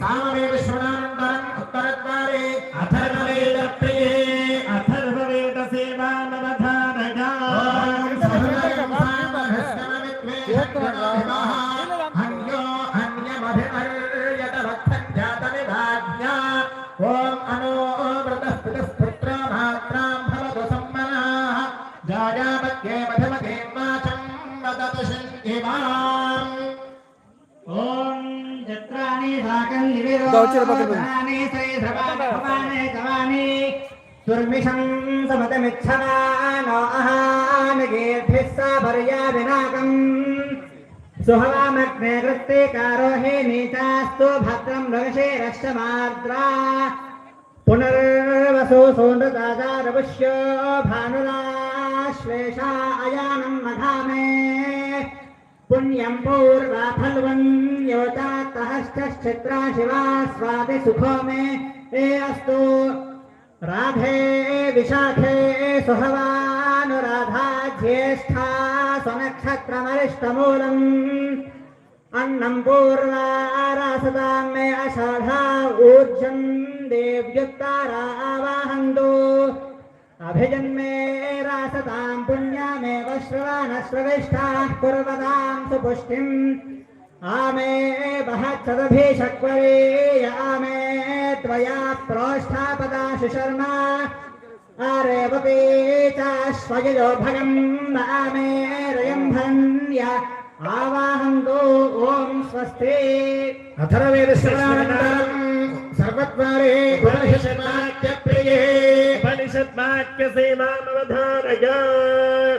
సామవేద సాకల్లి దౌర్జన్య పక్కన ఉంది. విరోధాని శ్రీ భవానే గవాని దుర్మిషం సమతమిచ్చమానో అహామి గేర్భిः సాభర్యా వినాకం సుహవామగ్నే కృత్తే కారోహే నీచాస్తు భద్రం రవిషేరష్టమార్ద్రా పునర్వసో योता तहश्चत्रा शिवा स्वामी सुखो मे। ए अस्तु। राधे विशाखे सुहवानुराधा ज्येष्ठा स्वनक्षत्रमरिष्टमूलम्। अन्नम् पूर्वारासदाम् मे अषाढा ऊर्जम् देव्युक्तारावाहन्तु अभिजन्मे रासताम् पुण्यामेव श्रवाणश्रविष्ठाः कुर्वताम् सुपुष्टिम्। आमे वहक्षदभिषक्वरेय आमे त्वया प्रोष्ठापदा सुशर्मा। अरेवपे चाश्वजो भगम् आमे रयम्भन्य आवाहन्तो ॐ स्वस्ते। अथर्वेदश्रवणानन्तरम् सर्वत्वारे उपनिषद्वाक्यप्रिये। उपनिषद्वाक्यसेवामवधारय।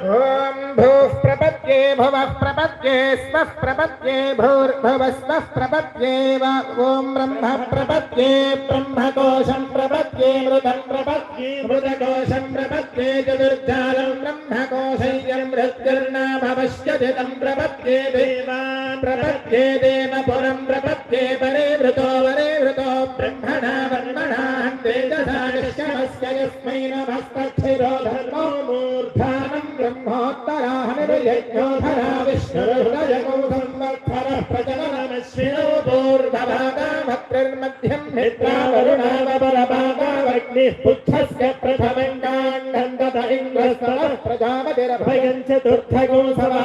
ॐ भूः స్వస్తి అథర్వేద శ్రవణానంతరం సర్వద్వారే ఉపనిషత్వాక్య ప్రియే ఉపనిషద్వాక్య సేవామవధారగా ఓం భూః ప్రపద్యే భువః ప్రపద్యే స్వః ప్రపద్యే భూర్భువः స్వః ప్రపద్యేవ ఓం బ్రహ్మ ప్రపద్యే బ్రహ్మకోశం ప్రపద్యే మృతం ప్రపద్యే మృతకోశం ప్రపద్యే చతుర్జాలం బ్రహ్మకోశయ్యం మృత్యుర్నామవశ్యదితం ప్రపద్యే దేవాన్ ప్రపద్యే దేవపురం ప్రపద్యే పరే వృతో వరే వృతో गोधरा विष्णुर्गजगौधम्भरः प्रजननमश्विनो दोर्धभागा भक्तिर्मध्यं मित्रावरुणावरभागावग्निः पुत्रस्य प्रथमं काण्डं तत इन्द्रस्तवः प्रजापतिरभयं च दुर्धगो सभा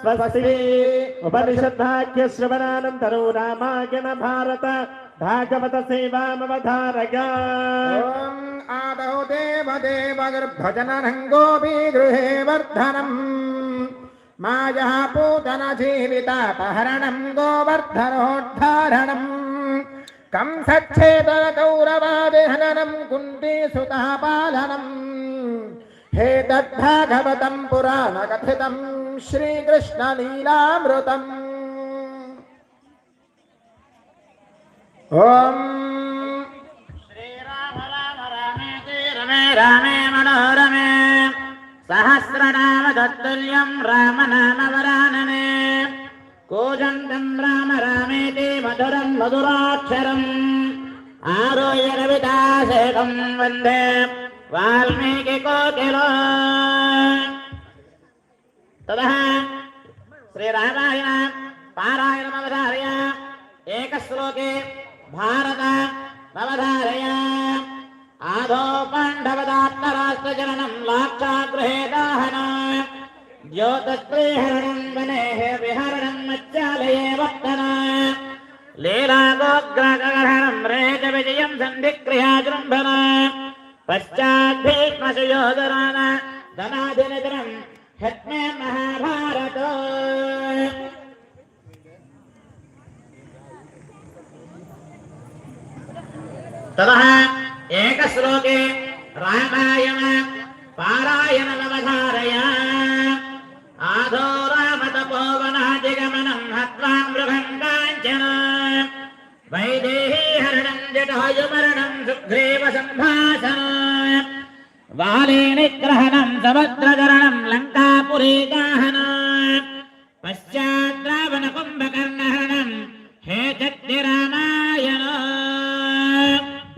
स्वस्ति उपनिषद्भाग्यश्रवणानन्तरो रामायण भारत। भागवत सेवामवधारय आदौ देव देवगर्भजनरङ्गोऽपि गृहे वर्धनम्। माया पूतनजीवितापहरणम् गोवर्धनोद्धारणम्। कंसच्छेदनगौरवादिहननम् कुन्तीसुतापालनम् हे दग्धाघवतं पुराणकथितं श्रीकृष्णलीलामृतम् ॐ श्रीराम राम रामेति रमे रामे मनोरमे सहस्रनामतत्तुल्यं रामनामवरानने कूजन्तं राम रामेति मधुरं मधुराक्षरम् आरोह्य रविदासेकं वन्दे वाल्मीकि कोकिलो। ततः श्रीरामायण पारायणमवधारय एकश्लोके भारत नवधारय। आधो पाण्डवदात्तराष्ट्रजननं लाक्षागृहे दाहन। ज्योतस्त्रीहरणं वनेः विहरणं मज्जालये वर्तन लीलागोग्रगहरणं रेजविजयं सन्धिक्रिया जृम्भन పశ్చాద్భీష్మయోధరాణ ధనాధినిధనం హత్మే మహాభారత తదః ఏకశ్లోకే రామాయణ పారాయణ నవధారయా ఆధో రామతపోవనాదిగమనం హత్వాం మృగం కాంచన వైదే जटायुमरणं सुग्रीव सम्भाषण वालेनिग्रहणं समुद्रचरणं लङ्कापुरीदाहन पश्चात् रावणकुम्भकर्णहरणं हे चक्ति रामायण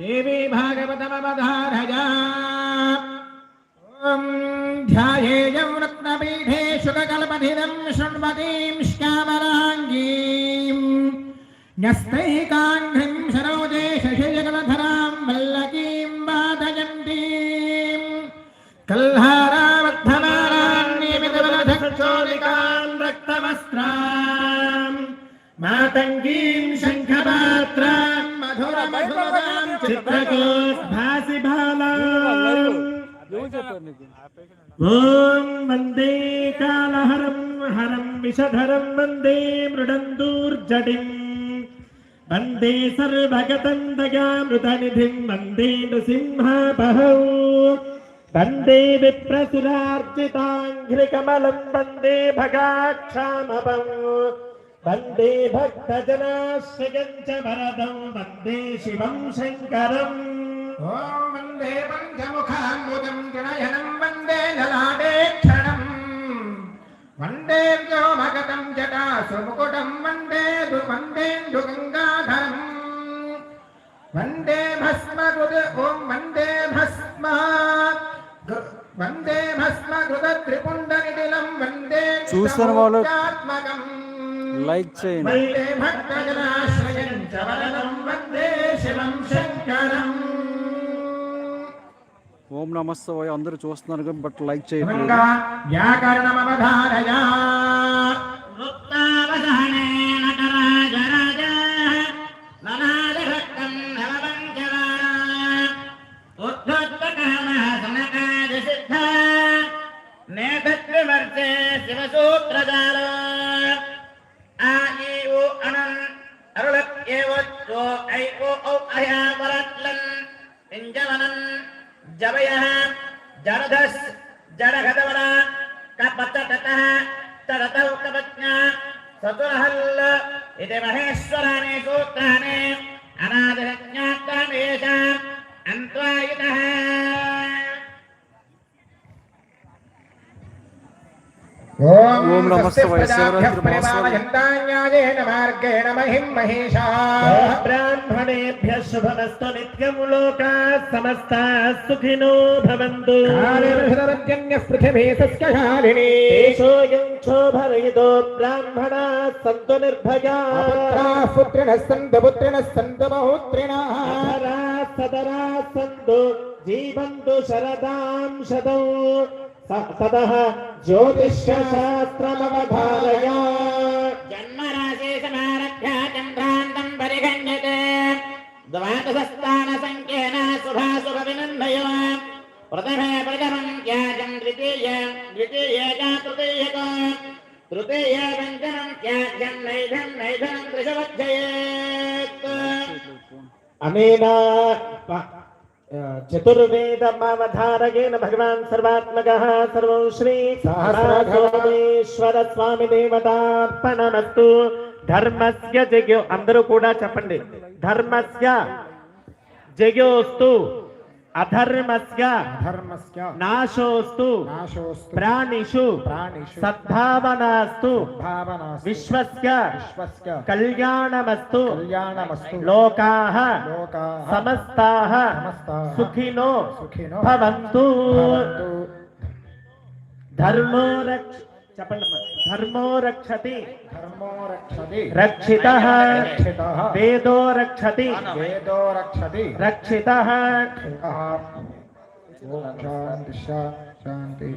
देवी भागवतमवधारया ॐ ध्यायेयं रत्नपीठे शुककल्पधिरं शृण्वतीं श्यामलाङ्गीम् न्यस्तैकाङ्घ्रिं कल्हारावर्धमानान्निमितवलधक्षोलिकाम् रक्तमस्त्राम् मातङ्गीम् शङ्खपात्राम् मधुरमधुरताम् चित्रकोद्भासिभालाम् ॐ वन्दे कालहरम् हरम् विषधरम् वन्दे मृडन्दूर्जटिम् वन्दे सर्वगतम् दयामृतनिधिम् वन्दे नृसिंहापहौ वन्दे विप्रसुरार्जिताङ्घ्रिकमलं वन्दे भगाक्षामपं वन्दे भक्तजनाश्रयं च वरदं वन्दे शिवं शङ्करम् ॐ वन्दे पञ्चमुखाम्बुजं गणयनं वन्दे ललाटेक्षणम् वन्दे व्योमगतं जटासुमुकुटं वन्दे दु वन्देन्दुगङ्गाधरम् वन्दे भस्मकृत ॐ చూసిన వాళ్ళు లైక్ చేయండి ఓం నమస్తే అందరూ చూస్తున్నారు బట్ లైక్ చేయండి అరుళత్ ఏవో ఔ అయా పింజవనన్ జవయ జరధస్ జడగదవర కపతటః తరతౌ కపజ్ఞ సతురహల్ ఇది మహేశ్వరాణి సూత్రాణి. అనాదిజ్ఞాత్వామేష ఓం నమస్కారాయంతాన్యాయేన మార్గేణ మహిం మహేశా బ్రాహ్మణేభ్య శుభమస్తు నిత్యము లోకా సమస్త సుఖినో భవంతు. పృథివీ సస్యశాలిని. శోభరయుతో బ్రాహ్మణ సంతు నిర్భయా పుత్రిణ సంత పుత్రిణ సంత బహుత్రిణ సదరా సంతు జీవంతు శరదాం శతం ततः ज्योतिषशास्त्रमवधारय द्वादशस्थानसङ्ख्येन शुभाशुभविनन्दयो। प्रथमे प्रथमङ्क्याजम् द्वितीय द्वितीय च तृतीयक। पञ्चमम् त्याज्यम् नैधम् नैधम् अनेन प- चतुर्वेदमावधारकेन भगवान् सर्वात्मकः सर्वं श्री సహస్రధర్మేశ్వర స్వామి దేవతార్పణమస్తు ధర్మస్య జగ్యో అందరూ కూడా చెప్పండి ధర్మస్య జగ్యోస్తు అధర్మస్య ధర్మస్య నాశోస్తు నాశోస్తు ప్రాణిషు ప్రాణిషు సద్భావనాస్తు భావనాస్తు విశ్వస్య విశ్వస్య కళ్యాణమస్తు కళ్యాణమస్తు లోకాః లోకాః సమస్తాః సమస్తాః సుఖినో సుఖినో భవంతు భవంతు ధర్మో రక్ష చెప్పండి అమ్మా. ధర్మో రక్షతి ధర్మో రక్షతి రక్షిత రక్షితః వేదో రక్షతి వేదో రక్షతి రక్షిత రక్షితః. ఓం శాంతి శా- శాంతి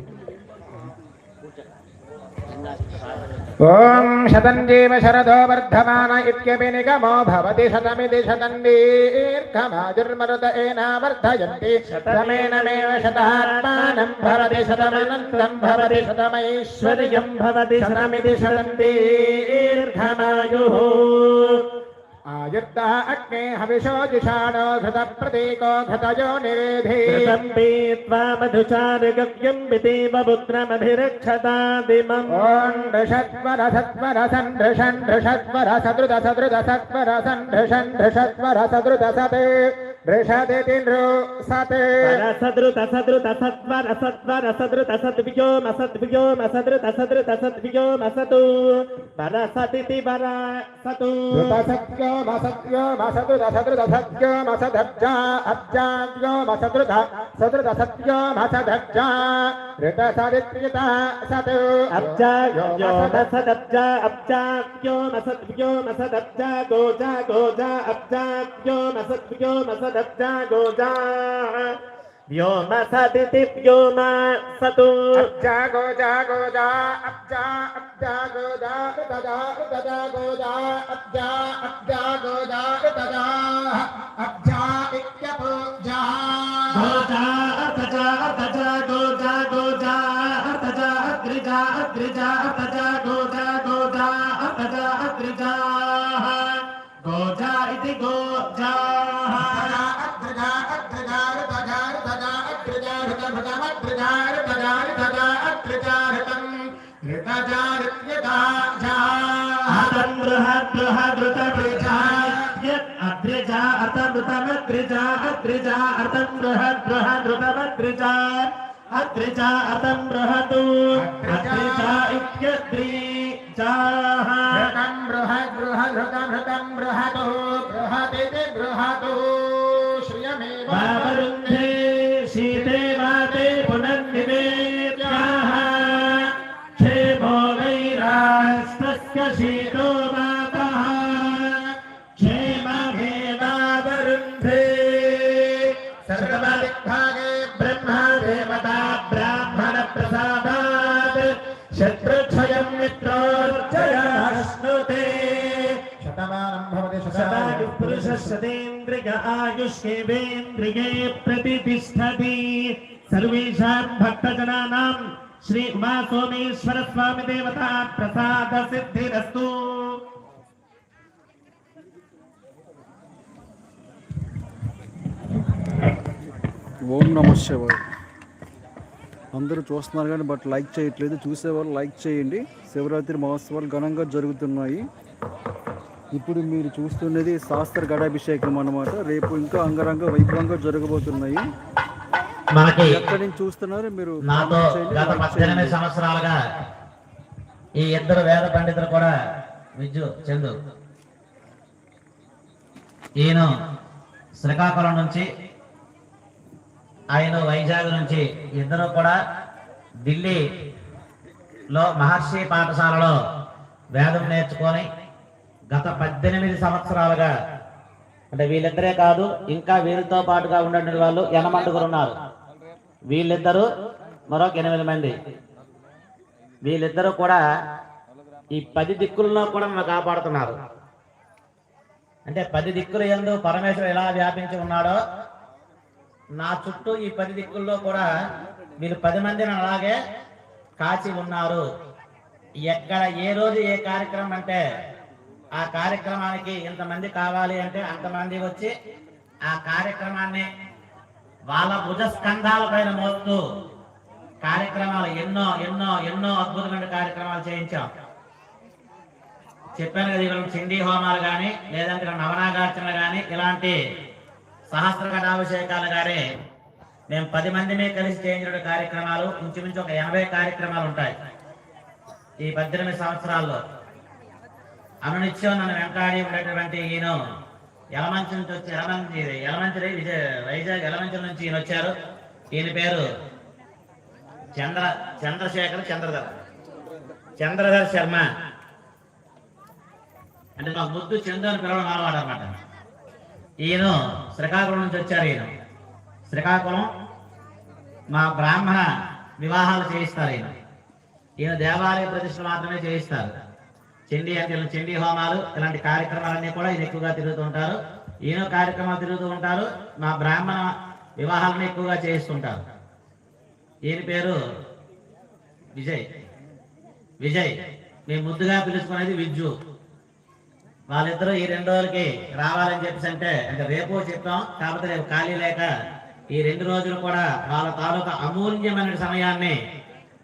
ओम शतंजीव शरदो वर्धमान इत्यपि निगमो भवति शतमिति शतं एना वर्धयन्ति शतमेनमेव शतात्मानं भवति शतमनन्तं भवति, शतमैश्वर्यं भवति, शतमिति शतंदीर्घमायुः आयुक्ता अग्ने हविषो घृत प्रतीको घृतयो निवेधि। घृतम्बीत्वा मधुचारुगव्यम् पितेव पुत्रमभिरक्षतादिमम्। ॐ नृषत्वर सत्वर सन्दृशन् नृषत्वर सदृत सदृत सत्वर सन्दृशन् नृषत्वर सदृत सत् ऋषदेतिन्द्रो सत्। रसदृ तसदृ तसत्व रसत्व रसदृ तसद्भिजो मसद्भिजो मसदृ तसदृ तसद्भिजो मसतु। वरसदिति वरसतु। तसद्यो मसद्यो मसदृ तसदृ तसद्यो मसदब्जा अब्जाद्यो मसदृ सदृ तसद्यो मसदब्जा ऋतसदित्रिता सत्। यो అబ్జా వ్యోమ సద్వ్యోమ సదబ్జా గోజా గోజా అబ్జా వ్యోమ సద్వ్యోమ సదబ్జా గోజా వ్యోమ సదితి వ్యోమ సతు అబ్జా గోజా గోజా అబ్జా అబ్జా గోజా తదా తదా గోజా అబ్జా అబ్జా గోజా తదా అబ్జా ఇత్యపూజా గోజా అర్తజా అర్తజా గోజా గోజా అర్తజా అగ్రిజా అగ్రిజా అర్తజా గోజా గోజా అర్తజా అగ్రిజా గోజా ఇది గోజా అగ్రజా అగ్రజా తదా తదా इच्छाः घृतं बृहत् बृहदृतं हृतं बृहतो बृहदिति बृहतो। श्रियमेव పురుషశతేంద్రియ ఆయుష్యేవేంద్రియే ప్రతిష్టతి. సర్వేషాం భక్తజనానాం శ్రీ ఉమా సోమేశ్వర స్వామి దేవత ప్రసాద సిద్ధిరస్తు. ఓం నమ శివాయ. అందరూ చూస్తున్నారు కానీ బట్ లైక్ చేయట్లేదు. చూసేవాళ్ళు లైక్ చేయండి. శివరాత్రి మహోత్సవాలు ఘనంగా జరుగుతున్నాయి. ఇప్పుడు మీరు చూస్తున్నది శాస్త్ర గడాభిషేకం అన్నమాట. రేపు ఇంకా అంగరంగ వైభవంగా జరగబోతున్నాయి. మనకి ఎక్కడి నుంచి చూస్తున్నారు మీరు. సంవత్సరాలుగా ఈ ఇద్దరు వేద పండితులు కూడా విద్యు చందు. ఈయన శ్రీకాకుళం నుంచి ఆయన వైజాగ్ నుంచి ఇద్దరు కూడా ఢిల్లీలో మహర్షి పాఠశాలలో వేదం నేర్చుకొని గత పద్దెనిమిది సంవత్సరాలుగా అంటే వీళ్ళిద్దరే కాదు ఇంకా వీరితో పాటుగా ఉండే వాళ్ళు ఎనమండుగురు ఉన్నారు. వీళ్ళిద్దరూ మరొక ఎనిమిది మంది. వీళ్ళిద్దరూ కూడా ఈ పది దిక్కుల్లో కూడా మనం కాపాడుతున్నారు. అంటే పది దిక్కుల ఎందు పరమేశ్వరుడు ఎలా వ్యాపించి ఉన్నాడో నా చుట్టూ ఈ పది దిక్కుల్లో కూడా మీరు పది మందిని అలాగే కాచి ఉన్నారు. ఎక్కడ ఏ రోజు ఏ కార్యక్రమం అంటే ఆ కార్యక్రమానికి ఇంతమంది కావాలి అంటే అంతమంది వచ్చి ఆ కార్యక్రమాన్ని వాళ్ళ భుజస్కంధాల పైన మోస్తూ కార్యక్రమాలు ఎన్నో ఎన్నో ఎన్నో అద్భుతమైన కార్యక్రమాలు చేయించాం. చెప్పాను కదా ఇక్కడ చిండి హోమాలు కానీ లేదంటే నవనాగార్చన కానీ ఇలాంటి సహస్ర కటాభిషేకాలు కానీ మేము పది మందిని కలిసి చేయించిన కార్యక్రమాలు ఇంచుమించు ఒక ఎనభై కార్యక్రమాలు ఉంటాయి ఈ పద్దెనిమిది సంవత్సరాల్లో. అనునిత్యం నన్ను వెంటాడి ఉండేటువంటి ఈయన యలమంచి నుంచి వచ్చి యలమంచి యలమంచి విజయ వైజాగ్ యలమంచి నుంచి ఈయన వచ్చారు. ఈయన పేరు చంద్ర చంద్రశేఖర్ చంద్రధర్. చంద్రధర్ శర్మ. అంటే మా ముద్దు చంద్రు అని పిలవడం అలవాటు అనమాట ఈయన శ్రీకాకుళం నుంచి వచ్చారు ఈయన. శ్రీకాకుళం మా బ్రాహ్మణ వివాహాలు చేయిస్తారు ఈయన. ఈయన దేవాలయ ప్రతిష్ట మాత్రమే చేయిస్తారు. చండీ అంటే చండీ హోమాలు ఇలాంటి కార్యక్రమాలన్నీ కూడా ఈయన ఎక్కువగా తిరుగుతూ ఉంటారు. ఈయన కార్యక్రమాలు తిరుగుతూ ఉంటారు. మా బ్రాహ్మణ వివాహాలను ఎక్కువగా చేయిస్తుంటారు. ఈయన పేరు విజయ్. విజయ్ మేము ముద్దుగా పిలుచుకునేది విజ్జు. వాళ్ళిద్దరూ ఈ రెండు రోజులకి రావాలని చెప్పేసి అంటే అంటే రేపు చెప్తాం కాకపోతే రేపు ఖాళీ లేక ఈ రెండు రోజులు కూడా వాళ్ళ తాలూకా అమూల్యమైన సమయాన్ని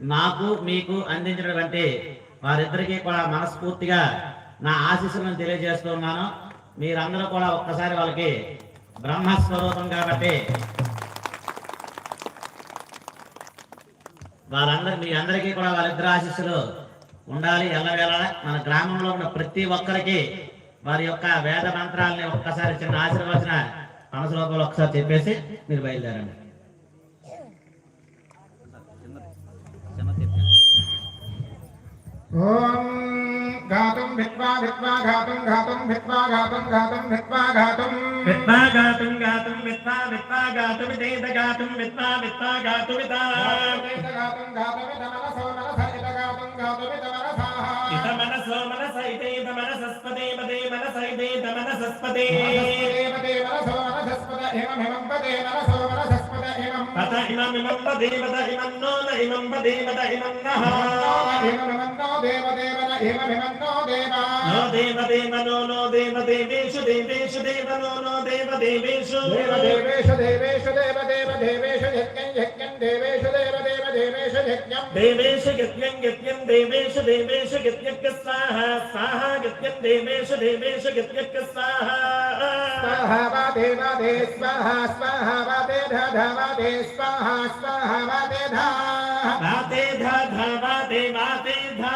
నాకు మీకు అందించినటువంటి వారిద్దరికీ కూడా మనస్ఫూర్తిగా నా ఆశీస్సులను తెలియజేస్తున్నాను మీరందరూ కూడా ఒక్కసారి వాళ్ళకి బ్రహ్మస్వరూపం కాబట్టి వాళ్ళందరి మీ అందరికీ కూడా వాళ్ళిద్దరు ఆశీస్సులు ఉండాలి ఎల్లవేళ మన గ్రామంలో ఉన్న ప్రతి ఒక్కరికి వారి యొక్క వేద మంత్రాలని ఒక్కసారి చిన్న ఆశీర్వచన మనసు లోపల ఒకసారి చెప్పేసి మీరు బయలుదేరండి. ఓం గాతుం భిత్వా భిత్వా గాతుం గాతుం భిత్వా గాతుం గాతుం భిత్వా గాతుం విత్వా గాతుం గాతుం విత్వా విత్వా గాతుమిదేద గాతుం విత్వా విత్వా గాతుమిదా గాతుం గాతుమిత మనసో మనస ఇత గాతుం గాతుమిత మనసాః ఇత మనసో మనస ఇతేత మనసస్పదే పదే మనస ఇతేత మనసస్పదే మనస్పదే మనసో మనసస్పద ఏమమిమం పదే మనసో మనసస్పద ఏమం పద ఇమమిమం పదే పద ఇమం నో న ఇమం పదే పద ఇమం నః ఏమమిమన్నో దేవదేవన ఏమమిమన్నో దేవా నో దేవ దేవ నో నో దేవ దేవేషు దేవేషు దేవ నో నో దేవ దేవేషు దేవ దేవేషు దేవేషు దేవ దేవ దేవేషు దేవదేవ దేవేషు देवेश यज्ञं देवेश यज्ञं यज्ञं देवेश देवेश यज्ञः स्वाहा स्वाहा यज्ञं देवेश देवेश यज्ञः स्वाहा स्वाहा वा देवा दे स्वाहा स्वाहा वा दे धा वा दे स्वाहा स्वाहा वा दे धा वा दे धा धा वा दे वा दे धा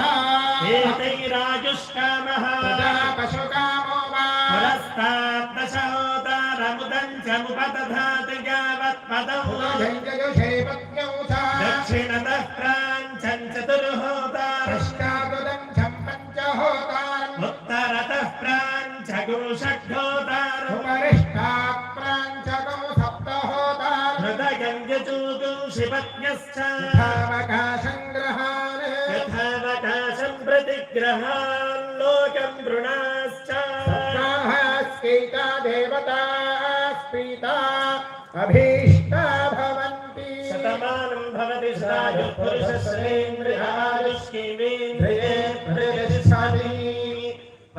धा एतैराजुष्कामः पशुकामो वा परस्तात् दशौ दक्षिणतः प्राञ्चं चतुर्होतारम् पश्चादुदं छं पञ्चहोतारम् उत्तरतः प्राञ्चगो षड्होतारम् उपरिष्टा प्राञ्चकौ सप्तहोतारम् हृदयं यजूगो शिपत्न्यश्च धावकाशं ग्रहान् यथावकाशं प्रतिग्रहान्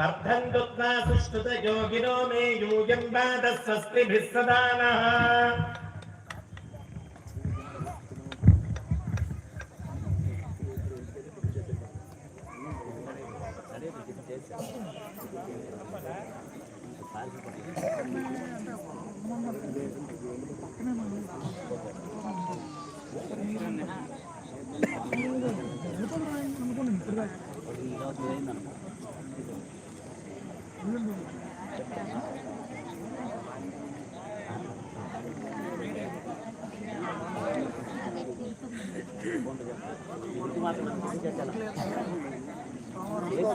अर्धम् कृत्वा सुष्ठुतयोगिनो मे यूयम् वादः स्वस्तिभिः सदा हाँ।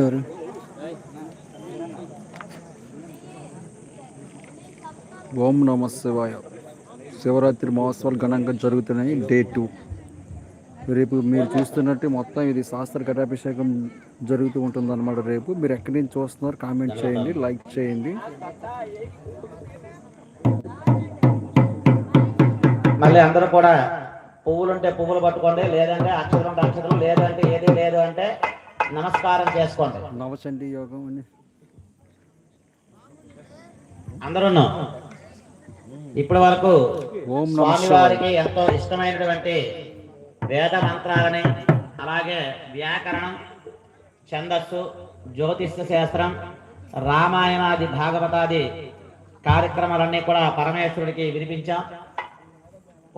ఎవరు? ఓం నమ శివాయ. శివరాత్రి మహోత్సవాలు ఘనంగా జరుగుతున్నాయి. Day two. రేపు మీరు చూస్తున్నట్టు మొత్తం ఇది శాస్త్ర ఘటాభిషేకం జరుగుతూ ఉంటుంది అనమాట రేపు. మీరు ఎక్కడి నుంచి చూస్తున్నారు కామెంట్ చేయండి లైక్ చేయండి. మళ్ళీ అందరూ కూడా పువ్వులు ఉంటే పువ్వులు పట్టుకోండి లేదంటే అక్షరం ఉంటే అక్షరం లేదంటే ఏది లేదు అంటే నమస్కారం చేసుకోండి. నవచండీ యోగం అని అందరూ ఇప్పటి వరకు. స్వామివారికి ఎంతో ఇష్టమైనటువంటి వేద మంత్రాలని అలాగే వ్యాకరణం ఛందస్సు జ్యోతిష్య శాస్త్రం రామాయణాది భాగవతాది కార్యక్రమాలన్నీ కూడా పరమేశ్వరుడికి వినిపించాం.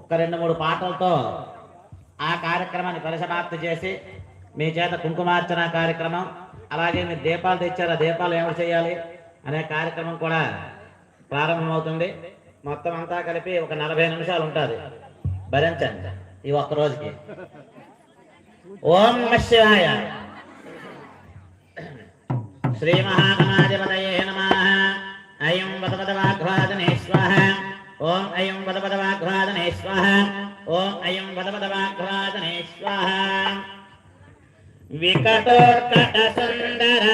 ఒక్క రెండు మూడు పాటలతో ఆ కార్యక్రమాన్ని పరిసమాప్తి చేసి మీ చేత కుంకుమార్చన కార్యక్రమం అలాగే మీరు దీపాలు తెచ్చారు ఆ దీపాలు ఏమిటి చేయాలి అనే కార్యక్రమం కూడా ప్రారంభమవుతుంది. మొత్తం అంతా కలిపి ఒక నలభై నిమిషాలు ఉంటుంది. భరించండి ఈ ఒక్క రోజుకి. ఓం నమ శివాయ. శ్రీ మహాగణాధిపతయే నమ. అయం పదపద వాగ్వాదనే స్వాహ. ఓం అయం పదపద వాగ్వాదనే స్వాహ. ఓం అయం పదపద వాగ్వాదనే స్వాహ. వికటోత్కట సుందర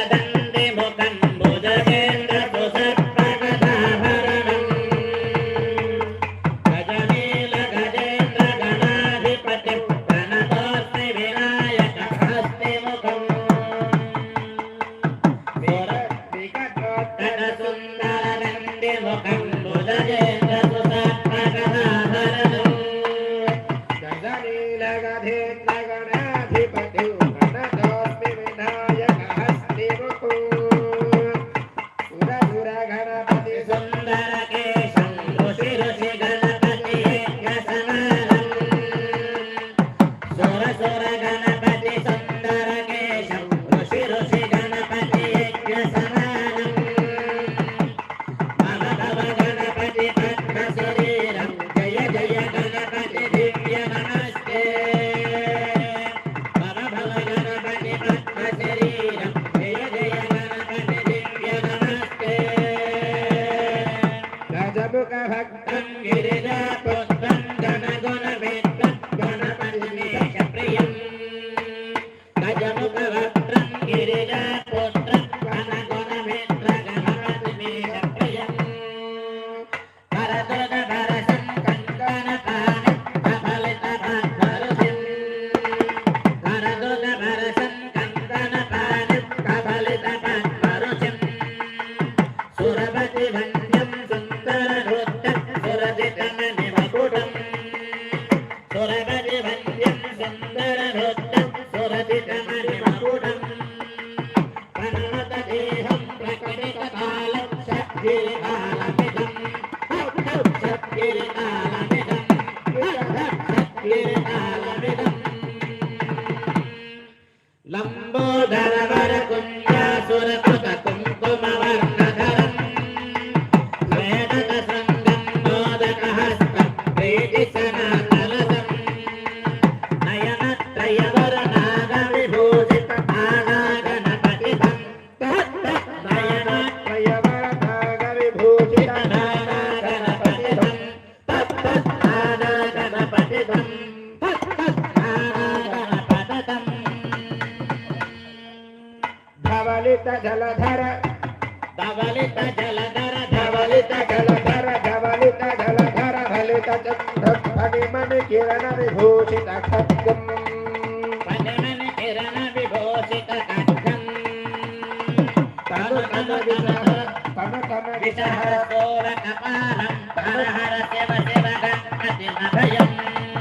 Yeah. ధవలిత జలధర ధవలిత జలధర ధవలిత జలధర ఫలిత చంద్రమణి కిరణ విభూషిత ఖడ్గం. పదమని కిరణ విభూషిత ఖడ్గం. తను తన విసహ తను తన విసహర విసహ సోర కపాలం హర హర శివ శివ గణపతి అభయం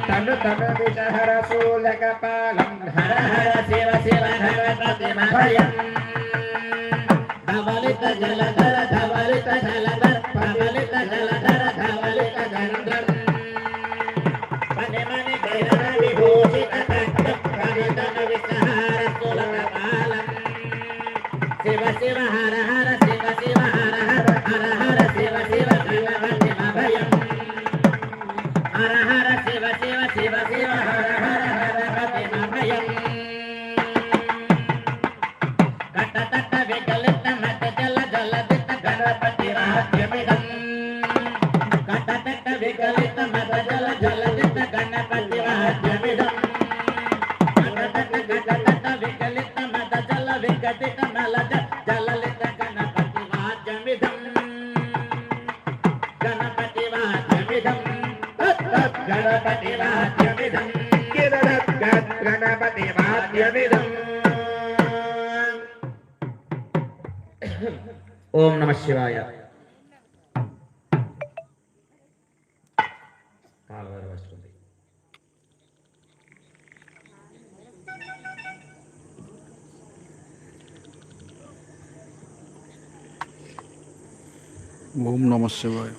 తను తన విసహర శూలక పాలం హర హర శివ శివ గణపతి ధవలిత జలధర ధవలిత జలధర ధవలిత జలధర ధవలిత జలధర ఓం నమ శివాయ.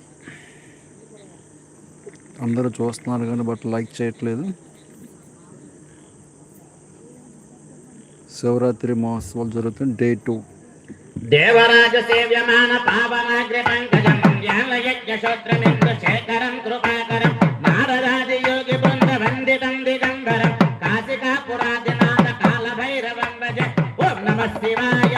అందరూ చూస్తున్నారు కానీ బట్ లైక్ చేయట్లేదు. శివరాత్రి మహోత్సవాలు జరుగుతుంది డే టూ. దేవరాజ సేవ్యమాన పావనాగ్ర పంకజం జ్ఞానయజ్ఞ శోత్రమింద్ర శేఖరం కృపాకరం. నారరాజ యోగి బృంద వందితం దిగంబరం కాశికాపురాదినాథ కాల భైరవం భజ. ఓం నమ శివాయ